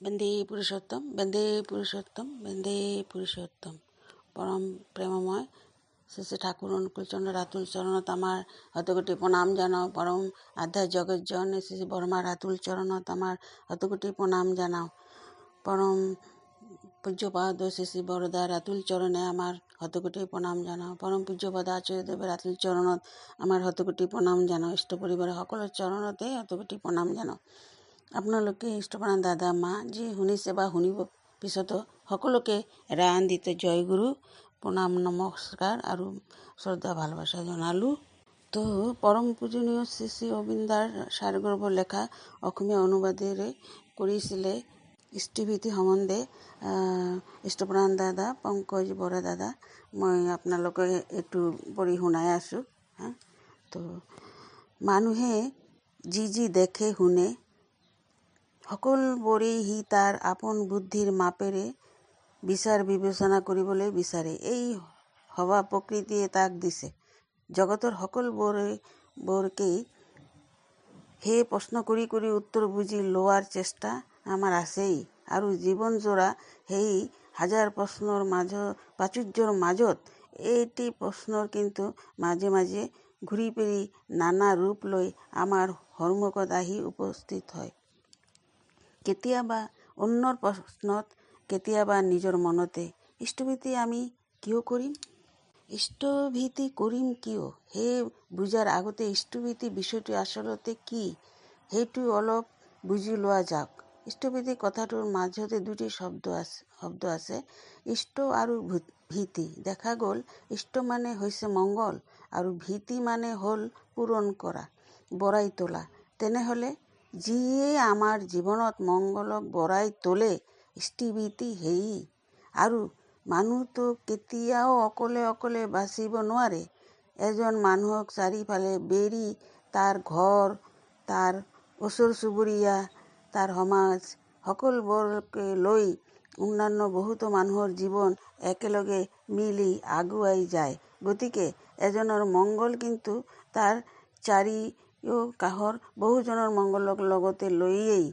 বন্দে পুরুষোত্তম বন্দে পুরুষোত্তম বন্দে পুরুষোত্তম পরম প্রেমময় শ্রী শ্রী ঠাকুর অনুকূলচন্দ্র রাতুল চরণত আমার হতকোটি প্রণাম জানাও পরম আধ্যা জগৎ জন শ্রী শ্রী বর্মা রাতুল চরণত আমার হতকোটি প্রণাম জানাও পরম পূজ্যপাদ শ্রী শ্রী বরদা রাতুল চরণে আমার হতকোটি প্ৰণাম জনাওঁ পৰম পূজ্যপদ আচাৰ্যদেৱে ৰাতুল চৰণত আমাৰ হতকোটি প্ৰণাম জনাওঁ ইষ্ট পৰিবাৰৰ সকলো চৰণতে হতকোটি প্ৰণাম জনাওঁ আপোনালোকে ইষ্টপ্ৰাণ দাদা, মা, যি শুনিছে বা শুনিব পিছতো সকলোকে ৰায়ান্দিত জয়গুৰু প্ৰণাম নমস্কাৰ আৰু শ্ৰদ্ধা, ভালোবাসা জনালোঁ। তো পৰম পূজনীয় শ্ৰী শ্ৰী অবিন্দাৰ সাৰগৰ্ভ লেখা অসমীয়া অনুবাদেৰে কৰিছিলে স্থিতিভীতি সম্বন্ধে ইষ্টপ্ৰাণ দাদা, পংকজ বৰা দাদা। মই আপোনালোকে এইটো পঢ়ি শুনাই আছোঁ, হা। তো মানুহে যি যি দেখে, শুনে সকলোবোৰেই সি তাৰ আপোন বুদ্ধিৰ মাপেৰে বিচাৰ বিবেচনা কৰিবলৈ বিচাৰে এই সভা প্ৰকৃতিয়ে তাক দিছে। জগতৰ সকলোবোৰে বোৰকেই সেই প্ৰশ্ন কৰি কৰি উত্তৰ বুজি লোৱাৰ চেষ্টা আমাৰ আছেই। আৰু জীৱনজোৰা সেই হাজাৰ প্ৰশ্নৰ মাজ প্ৰাচুৰ্যৰ মাজত, এইটি প্ৰশ্নৰ কিন্তু মাজে মাজে ঘূৰি ফিৰি নানা ৰূপ লৈ আমাৰ সন্মুখত আহি উপস্থিত হয়। কেতিয়াবা অন্যৰ প্ৰশ্নত, কেতিয়াবা নিজৰ মনতে, ইষ্টভীতি আমি কিয় কৰিম? ইষ্টভীতি কৰিম কিয়? সেই বুজাৰ আগতে ইষ্টভীতি বিষয়টো আচলতে কি? সেইটো অলপ বুজি লোৱা যাওক। ইষ্টভীতি কথাটোৰ মাজতে দুটি শব্দ আছে শব্দ আছে, ইষ্ট আৰু ভীতি দেখা গ'ল, ইষ্ট মানে হৈছে মংগল আৰু ভীতি মানে হ'ল পূৰণ কৰা, বৰাই তোলা। তেনেহ'লে যিয়ে আমাৰ জীৱনত মংগলক বঢ়াই তোলে স্থিতিভীতি হেৰি আৰু মানুহটো কেতিয়াও অকলে অকলে বাচিব নোৱাৰে। এজন মানুহক চাৰিওফালে বেৰি তাৰ ঘৰ, তাৰ ওচৰ চুবুৰীয়া, তাৰ সমাজ, সকলোবোৰকে লৈ অন্যান্য বহুতো মানুহৰ জীৱন একেলগে মিলি আগুৱাই যায়। গতিকে এজনৰ মংগল কিন্তু তাৰ চাৰি কাষৰ বহুজনৰ মংগলক লগতে লৈয়েই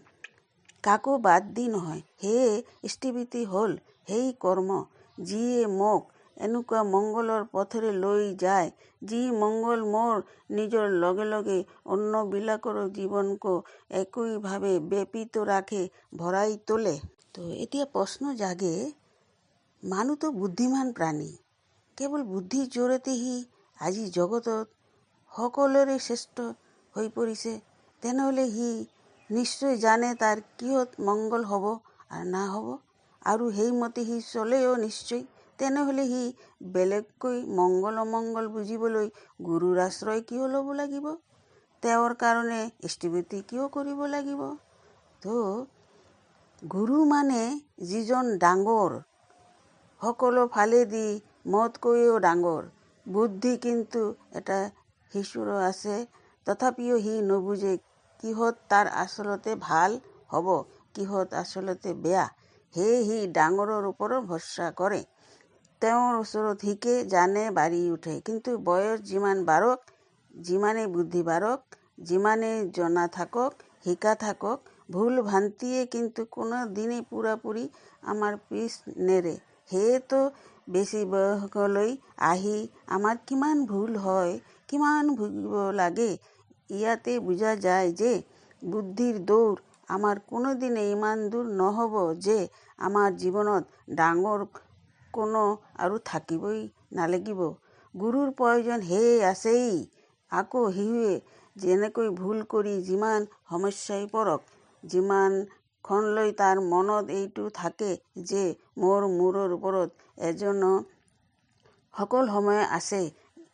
কাকো বাদ দি নহয় সেয়ে স্থিতিভীতি হ'ল সেই কৰ্ম যিয়ে মোক এনেকুৱা মংগলৰ পথেৰে লৈ যায়, যি মংগল মোৰ নিজৰ লগে লগে অন্যবিলাকৰ জীৱনকো একইভাৱে ব্যাপিত ৰাখে, ভৰাই তোলে। তো এতিয়া প্ৰশ্ন জাগে, মানুহটো বুদ্ধিমান প্ৰাণী, কেৱল বুদ্ধিৰ জোৰতে সি আজি জগতত সকলোৰে শ্ৰেষ্ঠ হৈ পৰিছে তেনেহ'লে সি নিশ্চয় জানে তাৰ কিহত মংগল হ'ব আৰু না হ'ব। আৰু সেইমতে সি চলেও নিশ্চয় তেনেহ'লে সি বেলেগকৈ মংগল অমংগল বুজিবলৈ গুৰুৰ আশ্ৰয় কিয় ল'ব লাগিব? তেওঁৰ কাৰণে স্থিতিভীতি কিয় কৰিব লাগিব? তো গুৰু মানে যিজন ডাঙৰ, সকলো ফালেদি মতকৈও ডাঙৰ। বুদ্ধি কিন্তু এটা শিশুৰো আছে তথাপিও সি নুবুজে, কিহত তাৰ আচলতে ভালো হ'ব, কিহত আচলতে বেয়া? সেয়ে সি ডাঙৰৰ ওপৰত ভৰসা কৰে। তেওঁৰ ওচৰত শিকে জানে, বাঢ়ি উঠে। কিন্তু বয়স যিমান বাঢ়ক যিমানেই বুদ্ধি বাঢ়ক যিমানেই জনা থাকক, শিকা থাকক, ভুল ভ্ৰান্তিয়ে কিন্তু কোনো দিনে দিনেই পূৰাপূৰি আমাৰ পিছ নেৰে। সেয়েতো বেছি বয়সলৈ আহি আমাৰ কিমান ভুল হয়, কিমান ভুগিব লাগে ইয়াতে বুজা যায় যে বুদ্ধিৰ দৌৰ আমাৰ কোনোদিনে ইমান দূৰ নহ'ব যে আমাৰ জীৱনত ডাঙৰ কোনো আৰু থাকিবই নালাগিব। গুৰুৰ প্ৰয়োজন সেয়ে আছেই। আকৌ শিশুৱে যেনেকৈ ভুল কৰি যিমান সমস্যাই পৰক যিমানখনলৈ তাৰ মনত এইটো থাকে যে, মোৰ মূৰৰ ওপৰত এজনো সকল সময় আছে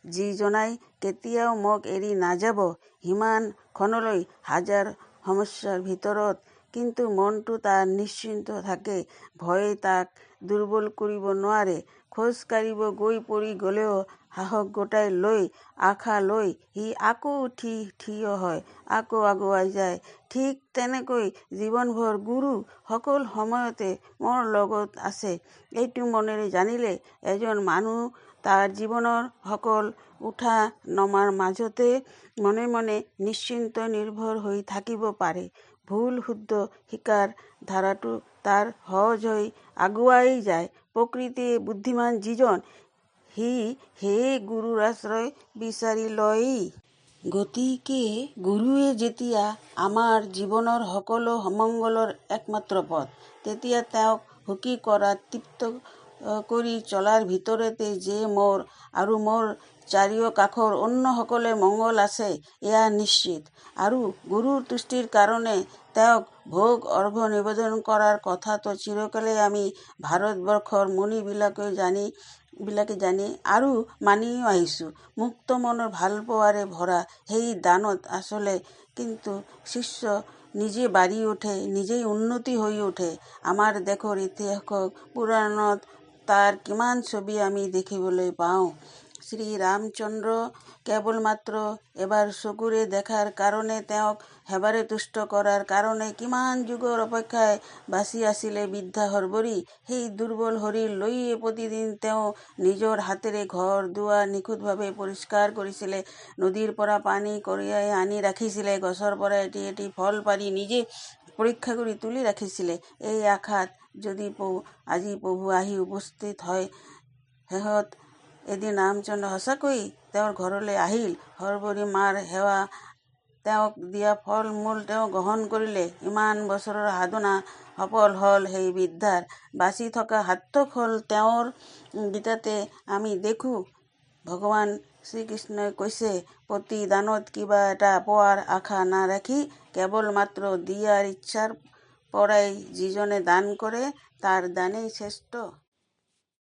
যিজনাই কেতিয়াও মোক এৰি নাযাব সিমানখনলৈ হাজাৰ সমস্যাৰ ভিতৰত। কিন্তু মনটো তাৰ নিশ্চিন্ত থাকে ভয়ে তাক দুৰ্বল কৰিব নোৱাৰে। খোজ কাঢ়িব গৈ পৰি গ'লেও সাহস গোটাই লৈ আশা লৈ সি আকৌ উঠি থিয় হয় আকৌ আগুৱাই যায়। ঠিক তেনেকৈ জীৱনভৰ গুৰু সকলো সময়তে মোৰ লগত আছে। এইটো মনেৰে জানিলে এজন মানুহ তাৰ জীৱনৰ সকল উঠা নমাৰ মাজতে মনে মনে নিশ্চিন্ত নিৰ্ভৰ হৈ থাকিব পাৰে ভুল শুদ্ধ শিকাৰ ধাৰাটো তাৰ সহজ হৈ আগুৱাই যায়। প্ৰকৃতিয়ে বুদ্ধিমান যিজন সি সেয়ে গুৰুৰ আশ্ৰয় বিচাৰি লয়। গতিকে গুৰুৱে যেতিয়া আমাৰ জীৱনৰ সকলো সমংগলৰ একমাত্ৰ পথ তেতিয়া তেওঁক সুখী কৰা তৃপ্ত কৰি চলাৰ ভিতৰতে যে মোৰ আৰু মোৰ চাৰিওকাষৰ অন্যসকলে মংগল আছে এয়া নিশ্চিত। আৰু গুৰুৰ তুষ্টিৰ কাৰণে তেওঁক ভোগ অৰ্ঘ্য নিবেদন কৰাৰ কথাটো চিৰকালে আমি ভাৰতবৰ্ষৰ মুনিবিলাকে জানি, বিলাকে জানি আৰু মানিও আহিছোঁ মুক্ত মনৰ ভালপোৱাৰে ভৰা সেই দানত আচলে কিন্তু শিষ্য নিজে বাঢ়ি উঠে নিজেই উন্নতি হৈ উঠে আমাৰ দেশৰ ইতিহাসক পুৰাণত তাৰ কিমান ছবি আমি দেখিবলৈ পাওঁ। শ্ৰীৰামচন্দ্ৰ কেৱল মাত্ৰ এবাৰ চকুৰে দেখাৰ কাৰণে তেওঁক সেবাৰে তুষ্ট কৰাৰ কাৰণে কিমান যুগৰ অপেক্ষাই বাচি আছিলে বৃদ্ধা সৰ্বৰী সেই দুৰ্বল শৰীৰ লৈয়ে প্ৰতিদিন তেওঁ নিজৰ হাতেৰে ঘৰ দুৱাৰ নিখুঁতভাৱে পৰিষ্কাৰ কৰিছিলে নদীৰ পৰা পানী কঢ়িয়াই আনি ৰাখিছিলে গছৰ পৰা এটি এটি ফল পাৰি নিজে পৰীক্ষা কৰি তুলি ৰাখিছিলে এই আশাত যদি আজি প্ৰভু আহি উপস্থিত হয় শেষত এদিন ৰামচন্দ্ৰ সঁচাকৈ তেওঁৰ ঘৰলৈ আহিল। সৰ্বৰী মাৰ সেৱা তেওঁক দিয়া ফল মূল তেওঁ গ্ৰহণ কৰিলে। ইমান বছৰৰ সাধনা সফল হ'ল সেই বৃদ্ধাৰ বাচি থকা সাৰ্থক হ'ল তেওঁৰ গীতাতে আমি দেখোঁ। ভগৱান শ্ৰীকৃষ্ণই কৈছে প্ৰতি দানত কিবা এটা পোৱাৰ আশা নাৰাখি কেৱল মাত্ৰ দিয়াৰ ইচ্ছাৰ পৰাই জীজনে দান করে তার দানেই শ্ৰেষ্ঠ